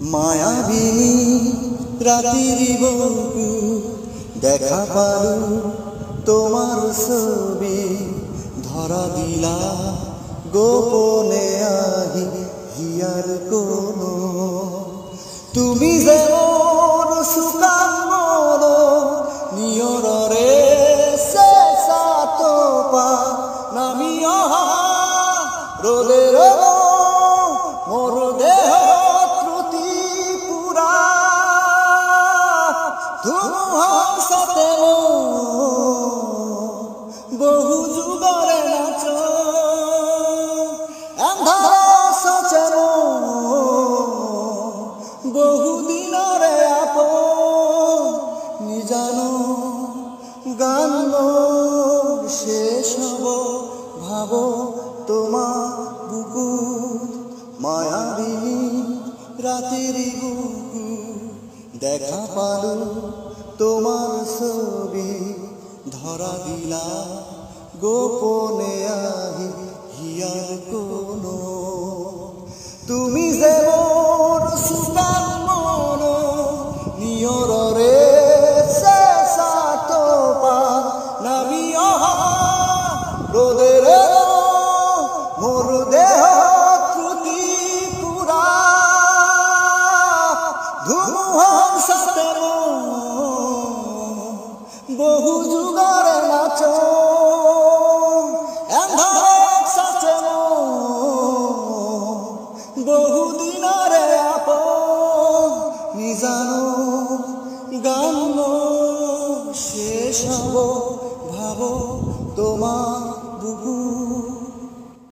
মায়াবিনী রাতির বকু দেখা পালু তোমার ছবি। ধরা দিলা গোপনে আহি হিয়ার কোনো। তুমি যেমন সুকান মন শেষাত পা নামি অহা রোদে মোর ধুমুহার সাথে বহু যুগরে নাচ। আন্ধার সচেন বহু দিনরে আপ নিজান গান শেষ হব ভাব তোমা বুকু মায়াবিনী রাতের বুকু দেখা পালো তোমার ছবি ধরা দিলা। গোপনে আহি হিয়ার কোনো। তুমি ঘুম হম সত্যম বহু যুগর নাচ। সচম বহু দিনার আপ নিজানো গান শেষ হব, ভাবো তোমার